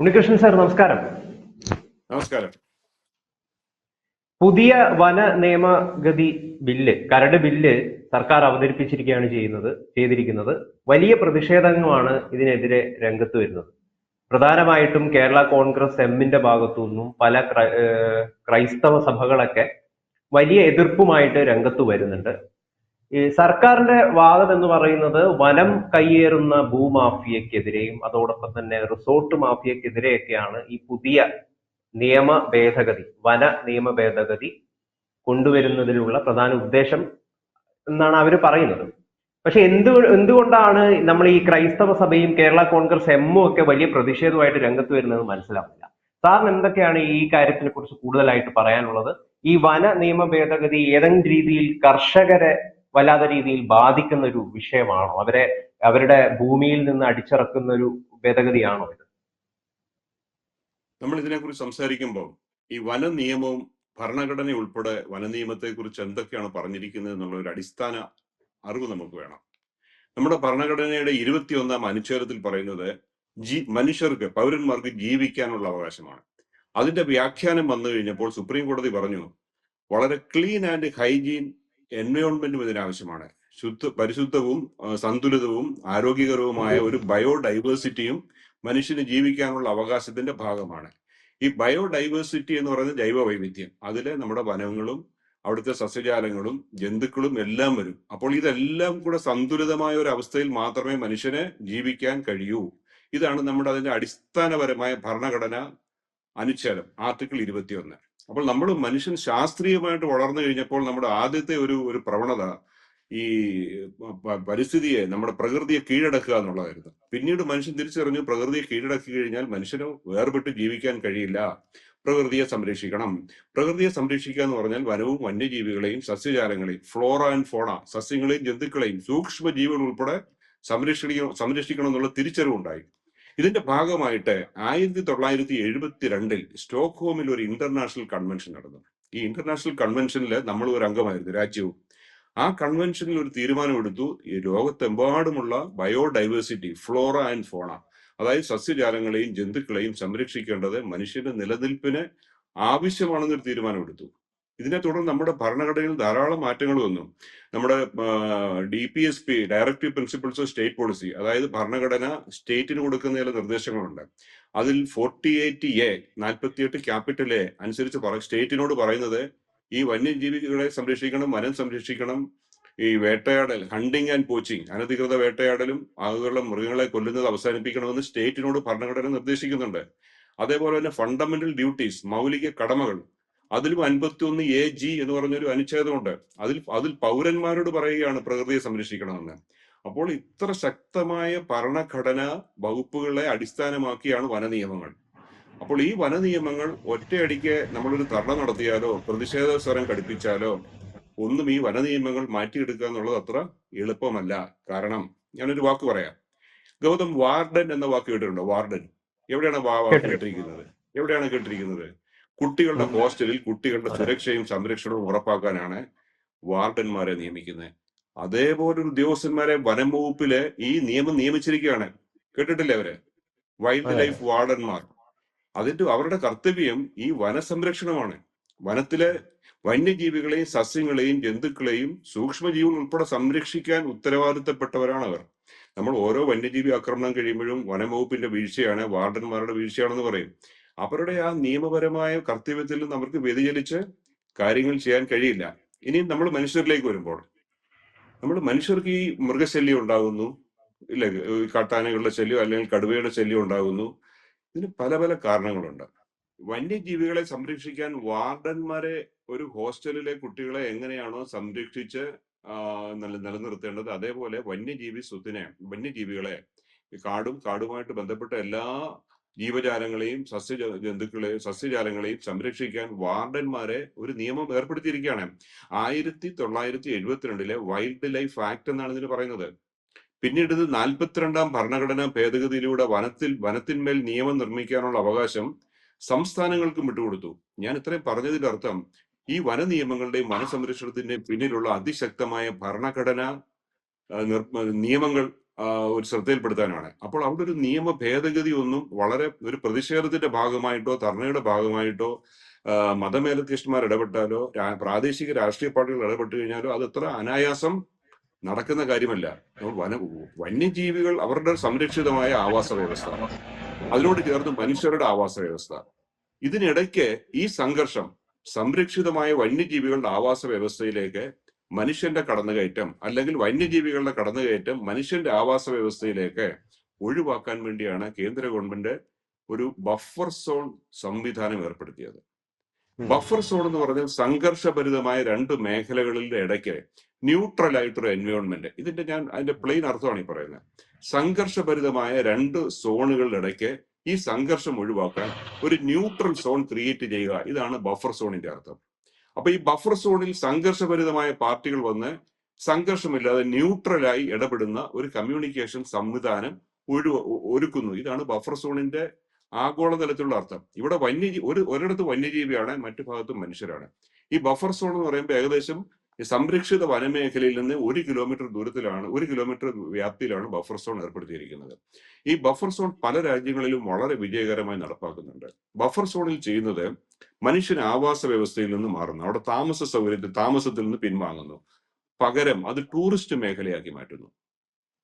Unnikrishnan sir നമസ്കാരം. നമസ്കാരം. പുതിയ വന നിയമഗതി ബില്ല് കരട് ബില്ല് സർക്കാർ അവതരിപ്പിച്ചിരിക്കുകയാണ് ചെയ്യുന്നത് ചെയ്തിരിക്കുന്നത്. വലിയ പ്രതിഷേധങ്ങളുമാണ് ഇതിനെതിരെ രംഗത്ത് വരുന്നത്. പ്രധാനമായിട്ടും കേരള കോൺഗ്രസ് എമ്മിന്റെ ഭാഗത്തു നിന്നും പല ക്രൈസ്തവ സഭകളൊക്കെ വലിയ എതിർപ്പുമായിട്ട് രംഗത്ത് വരുന്നുണ്ട്. ഈ സർക്കാരിന്റെ വാദം എന്ന് പറയുന്നത് വനം കയ്യേറുന്ന ഭൂമാഫിയക്കെതിരെയും അതോടൊപ്പം തന്നെ റിസോർട്ട് മാഫിയക്കെതിരെയൊക്കെയാണ് ഈ പുതിയ നിയമ ഭേദഗതി വന നിയമ ഭേദഗതി കൊണ്ടുവരുന്നതിലുള്ള പ്രധാന ഉദ്ദേശം എന്നാണ് അവർ പറയുന്നത്. പക്ഷെ എന്ത് എന്തുകൊണ്ടാണ് നമ്മൾ ഈ ക്രൈസ്തവ സഭയും കേരള കോൺഗ്രസ് എമ്മും ഒക്കെ വലിയ പ്രതിഷേധമായിട്ട് രംഗത്ത് വരുന്നത് മനസ്സിലാവില്ല സാറിന് എന്തൊക്കെയാണ് ഈ കാര്യത്തിനെ കുറിച്ച് കൂടുതലായിട്ട് പറയാനുള്ളത്? ഈ വന നിയമ ഭേദഗതി ഏതെങ്കിലും രീതിയിൽ കർഷകരെ വല്ലാത്ത രീതിയിൽ ബാധിക്കുന്ന ഒരു വിഷയമാണോ? അവരെ അവരുടെ ഭൂമിയിൽ നിന്ന് അടിച്ചിറക്കുന്ന ഒരു ഭേദഗതിയാണോ ഇത്? നമ്മൾ ഇതിനെക്കുറിച്ച് സംസാരിക്കുമ്പോൾ ഈ വന നിയമവും ഭരണഘടന ഉൾപ്പെടെ വന നിയമത്തെക്കുറിച്ച് എന്തൊക്കെയാണ് പറഞ്ഞിരിക്കുന്നത് എന്നുള്ള ഒരു അടിസ്ഥാന അറിവ് നമുക്ക് വേണം. നമ്മുടെ ഭരണഘടനയുടെ ഇരുപത്തിയൊന്നാം അനുച്ഛേദത്തിൽ പറയുന്നത് ജീ മനുഷ്യർക്ക് പൗരന്മാർക്ക് ജീവിക്കാനുള്ള അവകാശമാണ്. അതിന്റെ വ്യാഖ്യാനം വന്നു കഴിഞ്ഞപ്പോൾ സുപ്രീം കോടതി പറഞ്ഞു വളരെ ക്ലീൻ ആൻഡ് ഹൈജീൻ എൻവയോൺമെന്റും ഇതിനാവശ്യമാണ്. ശുദ്ധ പരിശുദ്ധവും സന്തുലിതവും ആരോഗ്യകരവുമായ ഒരു ബയോഡൈവേഴ്സിറ്റിയും മനുഷ്യന് ജീവിക്കാനുള്ള അവകാശത്തിന്റെ ഭാഗമാണ്. ഈ ബയോഡൈവേഴ്സിറ്റി എന്ന് പറയുന്നത് ജൈവ വൈവിധ്യം അതിൽ നമ്മുടെ വനങ്ങളും അവിടുത്തെ സസ്യജാലങ്ങളും ജന്തുക്കളും എല്ലാം വരും. അപ്പോൾ ഇതെല്ലാം കൂടെ സന്തുലിതമായ ഒരു അവസ്ഥയിൽ മാത്രമേ മനുഷ്യനെ ജീവിക്കാൻ കഴിയൂ. ഇതാണ് നമ്മുടെ അതിന്റെ അടിസ്ഥാനപരമായ ഭരണഘടന അനുച്ഛേദം ആർട്ടിക്കിൾ ഇരുപത്തിയൊന്ന്. അപ്പോൾ നമ്മൾ മനുഷ്യൻ ശാസ്ത്രീയമായിട്ട് വളർന്നു കഴിഞ്ഞപ്പോൾ നമ്മുടെ ആദ്യത്തെ ഒരു ഒരു പ്രവണത ഈ പരിസ്ഥിതിയെ നമ്മുടെ പ്രകൃതിയെ കീഴടക്കുക എന്നുള്ളതായിരുന്നു. പിന്നീട് മനുഷ്യൻ തിരിച്ചറിഞ്ഞു പ്രകൃതിയെ കീഴടക്കി കഴിഞ്ഞാൽ മനുഷ്യന് വേർപെട്ട് ജീവിക്കാൻ കഴിയില്ല. പ്രകൃതിയെ സംരക്ഷിക്കണം. പ്രകൃതിയെ സംരക്ഷിക്കുക എന്ന് പറഞ്ഞാൽ വനവും വന്യജീവികളെയും സസ്യജാലങ്ങളെയും ഫ്ലോറ ആൻഡ് ഫോണ സസ്യങ്ങളെയും ജന്തുക്കളെയും സൂക്ഷ്മ ജീവികൾ ഉൾപ്പെടെ സംരക്ഷിക്കണം സംരക്ഷിക്കണം എന്നുള്ള തിരിച്ചറിവുണ്ടായി ഇതിന്റെ ഭാഗമായിട്ട് ആയിരത്തി തൊള്ളായിരത്തി എഴുപത്തി രണ്ടിൽ സ്റ്റോക്ക്ഹോമിൽ ഒരു ഇന്റർനാഷണൽ കൺവെൻഷൻ നടന്നു. ഈ ഇന്റർനാഷണൽ കൺവെൻഷനിൽ നമ്മൾ ഒരു അംഗമായിരുന്നു രാജ്യവും ആ കൺവെൻഷനിൽ ഒരു തീരുമാനമെടുത്തു. ഈ ലോകത്തെമ്പാടുമുള്ള ബയോഡൈവേഴ്സിറ്റി ഫ്ലോറ ആൻഡ് ഫോണ അതായത് സസ്യജാലങ്ങളെയും ജന്തുക്കളെയും സംരക്ഷിക്കേണ്ടത് മനുഷ്യന്റെ നിലനിൽപ്പിന് ആവശ്യമാണെന്നൊരു തീരുമാനമെടുത്തു. ഇതിനെ തുടർന്ന് നമ്മുടെ ഭരണഘടനയിൽ ധാരാളം മാറ്റങ്ങൾ വന്നു. നമ്മുടെ D P S P directive principles of state policy അതായത് ഭരണഘടന സ്റ്റേറ്റിന് കൊടുക്കുന്ന ചില നിർദ്ദേശങ്ങളുണ്ട്. അതിൽ ഫോർട്ടി എയ്റ്റ് എ നാൽപ്പത്തിയെട്ട് ക്യാപിറ്റൽ എ അനുസരിച്ച് പറ സ്റ്റേറ്റിനോട് പറയുന്നത് ഈ വന്യജീവികളെ സംരക്ഷിക്കണം വനം സംരക്ഷിക്കണം ഈ വേട്ടയാടൽ ഹണ്ടിങ് ആൻഡ് പോച്ചിങ് അനധികൃത വേട്ടയാടലും അതുപോലുള്ള മൃഗങ്ങളെ കൊല്ലുന്നത് അവസാനിപ്പിക്കണമെന്ന് സ്റ്റേറ്റിനോട് ഭരണഘടന നിർദ്ദേശിക്കുന്നുണ്ട്. അതേപോലെ തന്നെ ഫണ്ടമെന്റൽ ഡ്യൂട്ടീസ് മൗലിക കടമകൾ അതിലും അൻപത്തി ഒന്ന് എ ജി എന്ന് പറഞ്ഞൊരു അനുച്ഛേദമുണ്ട്. അതിൽ അതിൽ പൗരന്മാരോട് പറയുകയാണ് പ്രകൃതിയെ സംരക്ഷിക്കണമെന്ന്. അപ്പോൾ ഇത്ര ശക്തമായ ഭരണഘടന വകുപ്പുകളെ അടിസ്ഥാനമാക്കിയാണ് വന നിയമങ്ങൾ അപ്പോൾ ഈ വനനിയമങ്ങൾ ഒറ്റയടിക്ക് നമ്മളൊരു ധർണ നടത്തിയാലോ പ്രതിഷേധ സ്വരം ഘടിപ്പിച്ചാലോ ഒന്നും ഈ വനനിയമങ്ങൾ മാറ്റിയെടുക്കുക എന്നുള്ളത് അത്ര എളുപ്പമല്ല. കാരണം ഞാനൊരു വാക്ക് പറയാം. ഗൗതം വാർഡൻ എന്ന വാക്ക് കേട്ടിട്ടുണ്ടോ? വാർഡൻ. എവിടെയാണ്. കേട്ടിരിക്കുന്നത്? എവിടെയാണ് കേട്ടിരിക്കുന്നത്? കുട്ടികളുടെ ഹോസ്റ്റലിൽ കുട്ടികളുടെ സുരക്ഷയും സംരക്ഷണവും ഉറപ്പാക്കാനാണ് വാർഡന്മാരെ നിയമിക്കുന്നത്. അതേപോലെ ഉദ്യോഗസ്ഥന്മാരെ വനം വകുപ്പിൽ ഈ നിയമം നിയമിച്ചിരിക്കുകയാണ്. കേട്ടിട്ടില്ലേ അവർ? Wild life വാർഡന്മാർ. അതിന്റെ അവരുടെ കർത്തവ്യം ഈ വനസംരക്ഷണമാണ്. വനത്തിലെ വന്യജീവികളെയും സസ്യങ്ങളെയും ജന്തുക്കളെയും സൂക്ഷ്മജീവികൾ ഉൾപ്പെടെ സംരക്ഷിക്കാൻ ഉത്തരവാദിത്തപ്പെട്ടവരാണ് അവർ നമ്മൾ ഓരോ വന്യജീവി ആക്രമണം കഴിയുമ്പോഴും വനം വകുപ്പിന്റെ വീഴ്ചയാണ് വാർഡന്മാരുടെ വീഴ്ചയാണെന്ന് പറയും. അവരുടെ ആ നിയമപരമായ കർത്തവ്യത്തിൽ നിന്ന് അവർക്ക് വ്യതിചലിച്ച് കാര്യങ്ങൾ ചെയ്യാൻ കഴിയില്ല. ഇനി നമ്മൾ മനുഷ്യരിലേക്ക് വരുമ്പോൾ നമ്മൾ മനുഷ്യർക്ക് ഈ മൃഗശല്യം ഉണ്ടാകുന്നു ഇല്ല? കാട്ടാനകളുടെ ശല്യം അല്ലെങ്കിൽ കടുവയുടെ ശല്യം ഉണ്ടാകുന്നു. ഇതിന് പല പല കാരണങ്ങളുണ്ട്. വന്യജീവികളെ സംരക്ഷിക്കാൻ വാർഡന്മാരെ ഒരു ഹോസ്റ്റലിലെ കുട്ടികളെ എങ്ങനെയാണോ സംരക്ഷിച്ച് നിലനിർത്തേണ്ടത് അതേപോലെ വന്യജീവി സ്വത്തിനെ വന്യജീവികളെ കാടും കാടുമായിട്ട് ബന്ധപ്പെട്ട എല്ലാ ജീവജാലങ്ങളെയും സസ്യ ജന്തുക്കളെയും സസ്യജാലങ്ങളെയും സംരക്ഷിക്കാൻ വാർഡന്മാരെ ഒരു നിയമം ഏർപ്പെടുത്തിയിരിക്കുകയാണ്. ആയിരത്തി തൊള്ളായിരത്തി എഴുപത്തിരണ്ടിലെ വൈൽഡ് ലൈഫ് ആക്ട് എന്നാണ് ഇതിന് പറയുന്നത്. പിന്നീട് ഇത് നാൽപ്പത്തിരണ്ടാം ഭരണഘടനാ ഭേദഗതിയിലൂടെ വനത്തിൽ വനത്തിന്മേൽ നിയമം നിർമ്മിക്കാനുള്ള അവകാശം സംസ്ഥാനങ്ങൾക്കും വിട്ടുകൊടുത്തു. ഞാൻ ഇത്രയും പറഞ്ഞതിന്റെ അർത്ഥം ഈ വന നിയമങ്ങളുടെയും വനസംരക്ഷണത്തിന്റെയും പിന്നിലുള്ള അതിശക്തമായ ഭരണഘടന നിയമങ്ങൾ ഒരു ശ്രദ്ധയിൽപ്പെടുത്താനാണ് അപ്പോൾ അവിടെ ഒരു നിയമ ഭേദഗതി ഒന്നും വളരെ ഒരു പ്രതിഷേധത്തിന്റെ ഭാഗമായിട്ടോ ധർണയുടെ ഭാഗമായിട്ടോ മതമേലധ്യക്ഷന്മാർ ഇടപെട്ടാലോ പ്രാദേശിക രാഷ്ട്രീയ പാർട്ടികൾ ഇടപെട്ട് കഴിഞ്ഞാലോ അത് എത്ര അനായാസം നടക്കുന്ന കാര്യമല്ല. വന വന്യജീവികൾ അവരുടെ സംരക്ഷിതമായ ആവാസ വ്യവസ്ഥ. അതിനോട് ചേർന്ന് മനുഷ്യരുടെ ആവാസ വ്യവസ്ഥ. ഇതിനിടയ്ക്ക് ഈ സംഘർഷം സംരക്ഷിതമായ വന്യജീവികളുടെ ആവാസ വ്യവസ്ഥയിലേക്ക് മനുഷ്യന്റെ കടന്നുകയറ്റം അല്ലെങ്കിൽ വന്യജീവികളുടെ കടന്നുകയറ്റം മനുഷ്യന്റെ ആവാസ വ്യവസ്ഥയിലേക്ക് ഒഴിവാക്കാൻ വേണ്ടിയാണ് കേന്ദ്ര ഗവൺമെന്റ് ഒരു ബഫർ സോൺ സംവിധാനം ഏർപ്പെടുത്തിയത്. ബഫർ സോൺ എന്ന് പറഞ്ഞാൽ സംഘർഷഭരിതമായ രണ്ട് മേഖലകളിലെ ഇടയ്ക്ക് ന്യൂട്രൽ ആയിട്ടൊരു എൻവയോൺമെന്റ് ഇതിന്റെ ഞാൻ അതിന്റെ പ്ലെയിൻ അർത്ഥമാണ് ഈ പറയുന്നത്. സംഘർഷഭരിതമായ രണ്ട് സോണുകളുടെ ഇടയ്ക്ക് ഈ സംഘർഷം ഒഴിവാക്കാൻ ഒരു ന്യൂട്രൽ സോൺ ക്രിയേറ്റ് ചെയ്യുക. ഇതാണ് ബഫർ സോണിന്റെ അർത്ഥം. അപ്പൊ ഈ ബഫർ സോണിൽ സംഘർഷഭരിതമായ പാർട്ടികൾ വന്ന് സംഘർഷമില്ലാതെ ന്യൂട്രലായി ഇടപെടുന്ന ഒരു കമ്മ്യൂണിക്കേഷൻ സംവിധാനം ഒരു ഒരുക്കുന്നു. ഇതാണ് ബഫർ സോണിന്റെ ആഗോളതലത്തിലുള്ള അർത്ഥം. ഇവിടെ വന്യജീവി ഒരു ഒരിടത്ത് വന്യജീവിയാണ് മറ്റു ഭാഗത്തും മനുഷ്യരാണ്. ഈ ബഫർ സോൺ എന്ന് പറയുമ്പോൾ ഏകദേശം സംരക്ഷിത വനമേഖലയിൽ നിന്ന് ഒരു കിലോമീറ്റർ ദൂരത്തിലാണ് ഒരു കിലോമീറ്റർ വ്യാപ്തിയിലാണ് ബഫർ സോൺ ഏർപ്പെടുത്തിയിരിക്കുന്നത്. ഈ ബഫർ സോൺ പല രാജ്യങ്ങളിലും വളരെ വിജയകരമായി നടപ്പാക്കുന്നുണ്ട്. ബഫർ സോണിൽ ചെയ്യുന്നത് മനുഷ്യൻ ആവാസ വ്യവസ്ഥയിൽ നിന്ന് മാറുന്നു. അവിടെ താമസ സൗകര്യത്തിൽ താമസത്തിൽ നിന്ന് പിൻവാങ്ങുന്നു. പകരം അത് ടൂറിസ്റ്റ് മേഖലയാക്കി മാറ്റുന്നു.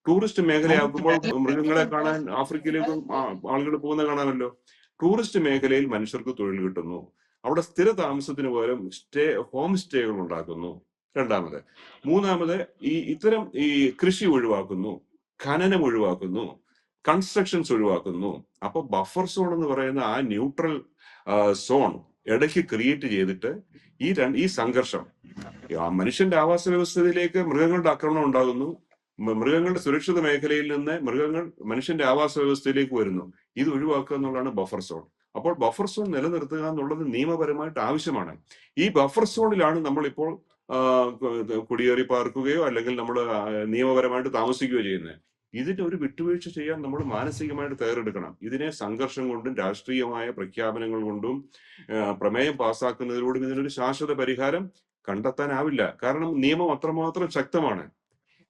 ടൂറിസ്റ്റ് മേഖലയാക്കുമ്പോൾ മൃഗങ്ങളെ കാണാൻ ആഫ്രിക്കയിലേക്കും ആളുകൾ പോകുന്ന കാണാമല്ലോ. ടൂറിസ്റ്റ് മേഖലയിൽ മനുഷ്യർക്ക് തൊഴിൽ കിട്ടുന്നു. അവിടെ സ്ഥിര താമസത്തിന് പകരം സ്റ്റേ ഹോം സ്റ്റേകൾ ഉണ്ടാക്കുന്നു. രണ്ടാമത്. മൂന്നാമത് ഈ ഇത്തരം ഈ കൃഷി ഒഴിവാക്കുന്നു ഖനനം ഒഴിവാക്കുന്നു കൺസ്ട്രക്ഷൻസ് ഒഴിവാക്കുന്നു. അപ്പൊ ബഫർ സോൺ എന്ന് പറയുന്ന ആ ന്യൂട്രൽ സോൺ ഇടയ്ക്ക് ക്രിയേറ്റ് ചെയ്തിട്ട് ഈ രണ്ട് ഈ സംഘർഷം. ആ മനുഷ്യന്റെ ആവാസ വ്യവസ്ഥയിലേക്ക് മൃഗങ്ങളുടെ ആക്രമണം ഉണ്ടാകുന്നു. മൃഗങ്ങളുടെ സുരക്ഷിത മേഖലയിൽ നിന്ന് മൃഗങ്ങൾ മനുഷ്യന്റെ ആവാസ വ്യവസ്ഥയിലേക്ക് വരുന്നു. ഇത് ഒഴിവാക്കുക എന്നുള്ളതാണ് ബഫർ സോൺ അപ്പോൾ ബഫർ സോൺ നിലനിർത്തുക എന്നുള്ളത് നിയമപരമായിട്ട് ആവശ്യമാണ്. ഈ ബഫർ സോണിലാണ് നമ്മളിപ്പോൾ കുടിയേറി പാർക്കുകയോ അല്ലെങ്കിൽ നമ്മൾ നിയമപരമായിട്ട് താമസിക്കുകയോ ചെയ്യുന്നത് ഇതിന്റെ ഒരു വിട്ടുവീഴ്ച ചെയ്യാൻ നമ്മൾ മാനസികമായിട്ട് തയ്യാറെടുക്കണം. ഇതിനെ സംഘർഷം കൊണ്ടും രാഷ്ട്രീയമായ പ്രഖ്യാപനങ്ങൾ കൊണ്ടും പ്രമേയം പാസ്സാക്കുന്നതിലൂടെ ഇതിനൊരു ശാശ്വത പരിഹാരം കണ്ടെത്താനാവില്ല. കാരണം നിയമം അത്രമാത്രം ശക്തമാണ്.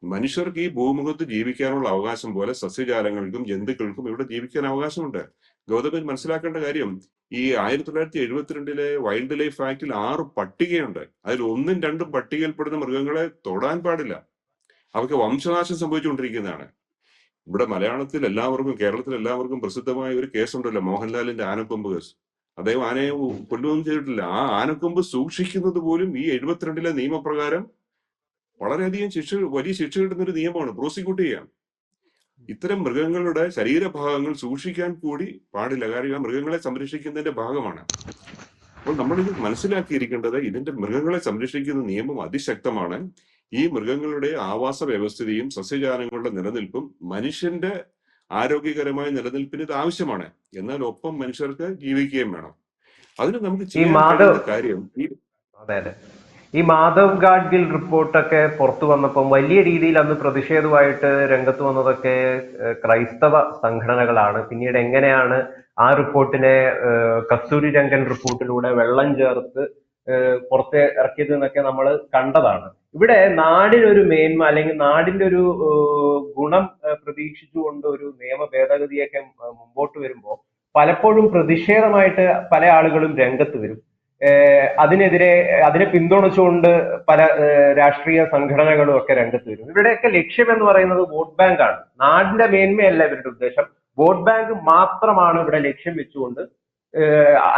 മനുഷ്യർക്ക് ഈ ഭൂമുഖത്ത് ജീവിക്കാനുള്ള അവകാശം പോലെ സസ്യജാലങ്ങൾക്കും ജന്തുക്കൾക്കും ഇവിടെ ജീവിക്കാൻ അവകാശമുണ്ട്. ഗൗതമൻ മനസ്സിലാക്കേണ്ട കാര്യം ഈ ആയിരത്തി തൊള്ളായിരത്തി എഴുപത്തിരണ്ടിലെ വൈൽഡ് ലൈഫ് ആക്ടിൽ ആറ് പട്ടികയുണ്ട്. അതിൽ ഒന്നും രണ്ടും പട്ടികയിൽപ്പെടുന്ന മൃഗങ്ങളെ തൊടാൻ പാടില്ല. അവയ്ക്ക് വംശനാശം സംഭവിച്ചുകൊണ്ടിരിക്കുന്നതാണ്. ഇവിടെ മലയാളത്തിൽ എല്ലാവർക്കും കേരളത്തിൽ എല്ലാവർക്കും പ്രസിദ്ധമായ ഒരു കേസുണ്ടല്ലോ മോഹൻലാലിന്റെ ആനക്കൊമ്പ് കേസ്. അദ്ദേഹം ആനയെ കൊല്ലുകയൊന്നും ചെയ്തിട്ടില്ല. ആ ആനക്കൊമ്പ് സൂക്ഷിക്കുന്നത് പോലും ഈ എഴുപത്തിരണ്ടിലെ നിയമപ്രകാരം വളരെയധികം ശിക്ഷ വലിയ ശിക്ഷ കിട്ടുന്ന ഒരു നിയമമാണ്. പ്രോസിക്യൂട്ട് ചെയ്യാം. ഇത്തരം മൃഗങ്ങളുടെ ശരീരഭാഗങ്ങൾ സൂക്ഷിക്കാൻ കൂടി പാടില്ല. കാരണം ആ മൃഗങ്ങളെ സംരക്ഷിക്കുന്നതിന്റെ ഭാഗമാണ്. അപ്പോൾ നമ്മൾ ഇത് മനസ്സിലാക്കിയിരിക്കേണ്ടത് ഇതിന്റെ മൃഗങ്ങളെ സംരക്ഷിക്കുന്ന നിയമം അതിശക്തമാണ്. ഈ മൃഗങ്ങളുടെ ആവാസ വ്യവസ്ഥിതിയും സസ്യജാലങ്ങളുടെ നിലനിൽപ്പും മനുഷ്യന്റെ ആരോഗ്യകരമായ നിലനിൽപ്പിന് ഇത് ആവശ്യമാണ്. എന്നാൽ ഒപ്പം മനുഷ്യർക്ക് ജീവിക്കുകയും വേണം. അതിന് നമുക്ക് ചെയ്യാൻ കാര്യം ഈ അതെ അതെ. ഈ മാധവ് ഗാഡ്ഗിൽ റിപ്പോർട്ടൊക്കെ പുറത്തു വന്നപ്പം വലിയ രീതിയിൽ അന്ന് പ്രതിഷേധമായിട്ട് രംഗത്ത് വന്നതൊക്കെ ക്രൈസ്തവ സംഘടനകളാണ്. പിന്നീട് എങ്ങനെയാണ് ആ റിപ്പോർട്ടിനെ കസ്തൂരി രംഗൻ റിപ്പോർട്ടിലൂടെ വെള്ളം ചേർത്ത് പുറത്ത് ഇറക്കിയത് എന്നൊക്കെ നമ്മൾ കണ്ടതാണ്. ഇവിടെ നാടിനൊരു മേന്മ അല്ലെങ്കിൽ നാടിന്റെ ഒരു ഗുണം പ്രതീക്ഷിച്ചുകൊണ്ട് ഒരു നിയമ ഭേദഗതിയൊക്കെ മുമ്പോട്ട് വരുമ്പോൾ പലപ്പോഴും പ്രതിഷേധമായിട്ട് പല ആളുകളും രംഗത്ത് വരും. അതിനെതിരെ അതിനെ പിന്തുണച്ചുകൊണ്ട് പല രാഷ്ട്രീയ സംഘടനകളും ഒക്കെ രംഗത്ത് വരും ഇവരുടെയൊക്കെ ലക്ഷ്യം എന്ന് പറയുന്നത് വോട്ട് ബാങ്ക് ആണ് നാടിന്റെ മേന്മയല്ല ഇവരുടെ ഉദ്ദേശം. വോട്ട് ബാങ്ക് മാത്രമാണ് ഇവിടെ ലക്ഷ്യം വെച്ചുകൊണ്ട്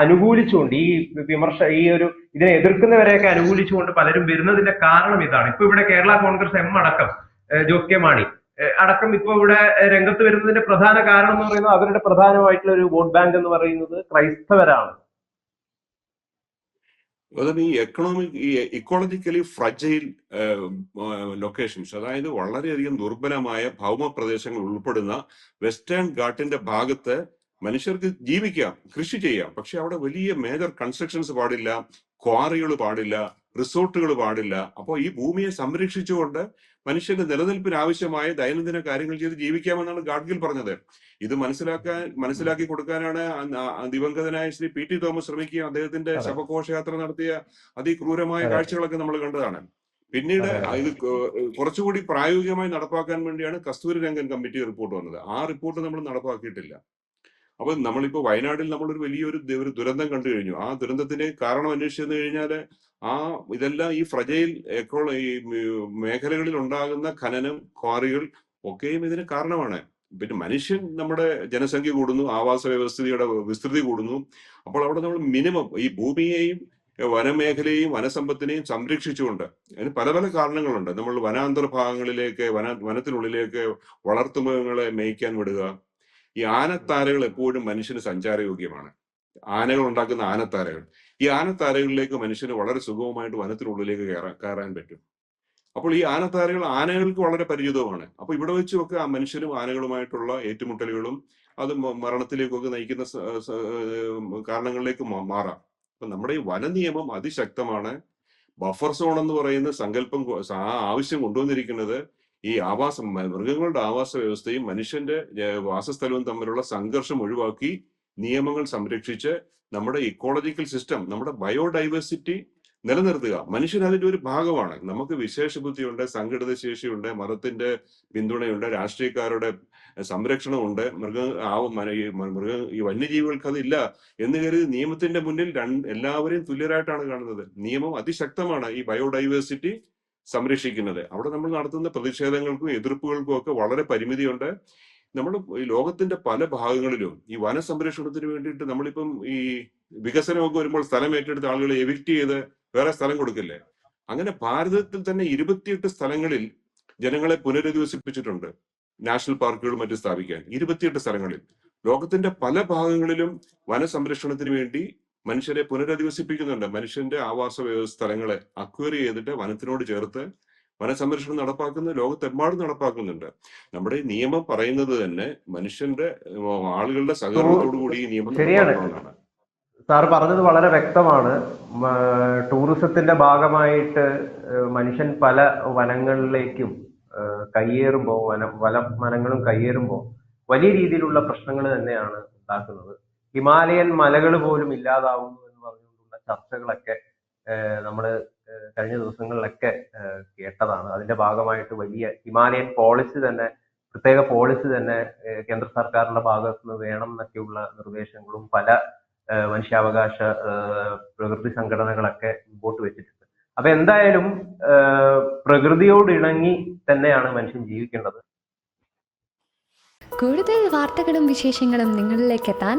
അനുകൂലിച്ചുകൊണ്ട് ഈ വിമർശ ഈ ഒരു ഇതിനെ എതിർക്കുന്നവരെയൊക്കെ അനുകൂലിച്ചുകൊണ്ട് പലരും വരുന്നതിന്റെ കാരണം ഇതാണ്. ഇപ്പൊ ഇവിടെ കേരള കോൺഗ്രസ് എം അടക്കം ജോസ് കെ മാണി അടക്കം ഇപ്പൊ ഇവിടെ രംഗത്ത് വരുന്നതിന്റെ പ്രധാന കാരണം എന്ന് പറയുന്നത് അവരുടെ പ്രധാനമായിട്ടുള്ള ഒരു വോട്ട് ബാങ്ക് എന്ന് പറയുന്നത് ക്രൈസ്തവരാണ്. അതും ഈ എക്കണോമിക് ഈ ഇക്കോളജിക്കലി ഫ്രജൈൽ ലൊക്കേഷൻസ് അതായത് വളരെയധികം ദുർബലമായ ഭൗമ പ്രദേശങ്ങൾ ഉൾപ്പെടുന്ന വെസ്റ്റേൺ ഘാട്ടിന്റെ ഭാഗത്ത് മനുഷ്യർക്ക് ജീവിക്കാം കൃഷി ചെയ്യാം. പക്ഷെ അവിടെ വലിയ മേജർ കൺസ്ട്രക്ഷൻസ് പാടില്ല. ക്വാറികൾ പാടില്ല റിസോർട്ടുകൾ പാടില്ല. അപ്പോൾ ഈ ഭൂമിയെ സംരക്ഷിച്ചുകൊണ്ട് മനുഷ്യന്റെ നിലനിൽപ്പിന് ആവശ്യമായ ദൈനംദിന കാര്യങ്ങൾ ചെയ്ത് ജീവിക്കാമെന്നാണ് ഗാഡ്ഗിൽ പറഞ്ഞത്. ഇത് മനസ്സിലാക്കാൻ മനസ്സിലാക്കി കൊടുക്കാനാണ് ദിവംഗതനായ ശ്രീ പി ടി തോമസ് ശ്രമിക്കുകയും അദ്ദേഹത്തിന്റെ ശവകോശയാത്ര ശവഘോഷയാത്ര നടത്തിയ അതിക്രൂരമായ കാഴ്ചകളൊക്കെ നമ്മൾ കണ്ടതാണ്. പിന്നീട്. ഇത് കുറച്ചുകൂടി പ്രായോഗികമായി നടപ്പാക്കാൻ വേണ്ടിയാണ് കസ്തൂരി രംഗൻ കമ്മിറ്റി റിപ്പോർട്ട് വന്നത്. ആ റിപ്പോർട്ട് നമ്മൾ നടപ്പാക്കിയിട്ടില്ല. അപ്പൊ നമ്മളിപ്പോ വയനാട്ടിൽ നമ്മളൊരു വലിയൊരു ഒരു ദുരന്തം കണ്ടു കഴിഞ്ഞു. ആ ദുരന്തത്തിന്റെ കാരണം അന്വേഷിച്ചു കഴിഞ്ഞാൽ ആ ഇതെല്ലാം ഈ ഫ്രജൈൽ എക്കോ ഈ മേഖലകളിൽ ഉണ്ടാകുന്ന ഖനനം ക്വാറികൾ ഒക്കെയും ഇതിന് കാരണമാണ്. പിന്നെ മനുഷ്യൻ നമ്മുടെ ജനസംഖ്യ കൂടുന്നു ആവാസ വ്യവസ്ഥയുടെ വിസ്തൃതി കൂടുന്നു. അപ്പോൾ അവിടെ നമ്മൾ മിനിമം ഈ ഭൂമിയെയും വനമേഖലയെയും വനസമ്പത്തിനെയും സംരക്ഷിച്ചുകൊണ്ട് അതിന് പല പല കാരണങ്ങളുണ്ട്. നമ്മൾ വനാന്തർഭാഗങ്ങളിലേക്ക് വന വനത്തിനുള്ളിലേക്ക് വളർത്തുമൃഗങ്ങളെ മേയ്ക്കാൻ വിടുക ഈ ആനത്താരകൾ എപ്പോഴും മനുഷ്യന് സഞ്ചാരയോഗ്യമാണ്. ആനകൾ ഉണ്ടാക്കുന്ന ആനത്താരകൾ. ഈ ആനത്താരകളിലേക്ക് മനുഷ്യന് വളരെ സുഗമമായിട്ട് വനത്തിനുള്ളിലേക്ക് കയറാൻ കയറാൻ പറ്റും. അപ്പോൾ ഈ ആനത്താരകൾ ആനകൾക്ക് വളരെ പരിചിതവുമാണ്. അപ്പോൾ ഇവിടെ വെച്ചുമൊക്കെ ആ മനുഷ്യരും ആനകളുമായിട്ടുള്ള ഏറ്റുമുട്ടലുകളും അത് മരണത്തിലേക്കൊക്കെ നയിക്കുന്ന കാരണങ്ങളിലേക്ക് മാറാം. അപ്പൊ നമ്മുടെ ഈ വന നിയമം അതിശക്തമാണ്. ബഫർ സോൺ എന്ന് പറയുന്ന സങ്കല്പം ആവശ്യം കൊണ്ടുവന്നിരിക്കുന്നത് ഈ ആവാസം മൃഗങ്ങളുടെ ആവാസ വ്യവസ്ഥയും മനുഷ്യന്റെ വാസസ്ഥലവും തമ്മിലുള്ള സംഘർഷം ഒഴിവാക്കി നിയമങ്ങൾ സംരക്ഷിച്ച് നമ്മുടെ ഇക്കോളജിക്കൽ സിസ്റ്റം നമ്മുടെ ബയോഡൈവേഴ്സിറ്റി നിലനിർത്തുക. മനുഷ്യൻ അതിന്റെ ഒരു ഭാഗമാണ്. നമുക്ക് വിശേഷ ബുദ്ധിയുണ്ട് സംഘടിത ശേഷിയുണ്ട് മതത്തിന്റെ പിന്തുണയുണ്ട് രാഷ്ട്രീയക്കാരുടെ സംരക്ഷണമുണ്ട്. മൃഗ മൃഗ ഈ വന്യജീവികൾക്ക് അതില്ല എന്ന് കരുതി നിയമത്തിന്റെ മുന്നിൽ എല്ലാവരെയും തുല്യരായിട്ടാണ് കാണുന്നത്. നിയമം അതിശക്തമാണ്. ഈ ബയോഡൈവേഴ്സിറ്റി സംരക്ഷിക്കുന്നത്. അവിടെ നമ്മൾ നടത്തുന്ന പ്രതിഷേധങ്ങൾക്കും എതിർപ്പുകൾക്കും ഒക്കെ വളരെ പരിമിതിയുണ്ട്. നമ്മൾ ഈ ലോകത്തിന്റെ പല ഭാഗങ്ങളിലും ഈ വനസംരക്ഷണത്തിന് വേണ്ടിയിട്ട് നമ്മളിപ്പം ഈ വികസനമൊക്കെ വരുമ്പോൾ സ്ഥലം ഏറ്റെടുത്ത ആളുകളെ എവിക്റ്റ് ചെയ്ത് വേറെ സ്ഥലം കൊടുക്കില്ലേ? അങ്ങനെ ഭാരതത്തിൽ തന്നെ ഇരുപത്തിയെട്ട് സ്ഥലങ്ങളിൽ ജനങ്ങളെ പുനരധിവസിപ്പിച്ചിട്ടുണ്ട്. നാഷണൽ പാർക്കുകൾ മറ്റും സ്ഥാപിക്കാൻ ഇരുപത്തിയെട്ട് സ്ഥലങ്ങളിൽ. ലോകത്തിന്റെ പല ഭാഗങ്ങളിലും വനസംരക്ഷണത്തിന് വേണ്ടി മനുഷ്യരെ പുനരധിവസിപ്പിക്കുന്നുണ്ട്. മനുഷ്യന്റെ ആവാസ സ്ഥലങ്ങളെ അക്വയർ ചെയ്തിട്ട് വനത്തിനോട് ചേർത്ത് വനസംരക്ഷണം നടപ്പാക്കുന്ന ലോകത്തെമ്പാടും നടപ്പാക്കുന്നുണ്ട്. നമ്മുടെ ഈ നിയമം പറയുന്നത് തന്നെ മനുഷ്യന്റെ ആളുകളുടെ സഹകരണത്തോടു കൂടി ഈ നിയമം ശരിയാണ്. നടപ്പാക്കണമെന്നാണ് സാർ പറഞ്ഞത് വളരെ വ്യക്തമാണ്. ടൂറിസത്തിന്റെ ഭാഗമായിട്ട് മനുഷ്യൻ പല വനങ്ങളിലേക്കും കയ്യേറുമ്പോൾ വനം വന വനങ്ങളും കയ്യേറുമ്പോൾ വലിയ രീതിയിലുള്ള പ്രശ്നങ്ങൾ തന്നെയാണ് ഉണ്ടാക്കുന്നത്. ഹിമാലയൻ മലകൾ പോലും ഇല്ലാതാവുന്നു എന്ന് പറഞ്ഞുകൊണ്ടുള്ള ചർച്ചകളൊക്കെ നമ്മൾ കഴിഞ്ഞ ദിവസങ്ങളിലൊക്കെ കേട്ടതാണ്. അതിന്റെ ഭാഗമായിട്ട് വലിയ ഹിമാലയൻ പോളിസി തന്നെ പ്രത്യേക പോളിസി തന്നെ കേന്ദ്ര സർക്കാരിന്റെ ഭാഗത്ത് നിന്ന് വേണം എന്നൊക്കെയുള്ള നിർദ്ദേശങ്ങളും പല മനുഷ്യാവകാശ പ്രകൃതി സംഘടനകളൊക്കെ മുമ്പോട്ട് വെച്ചിട്ടുണ്ട്. അപ്പൊ എന്തായാലും പ്രകൃതിയോട് ഇണങ്ങി തന്നെയാണ് മനുഷ്യൻ ജീവിക്കേണ്ടത്. കൂടുതൽ വാർത്തകളും വിശേഷങ്ങളും നിങ്ങളിലേക്ക് എത്താൻ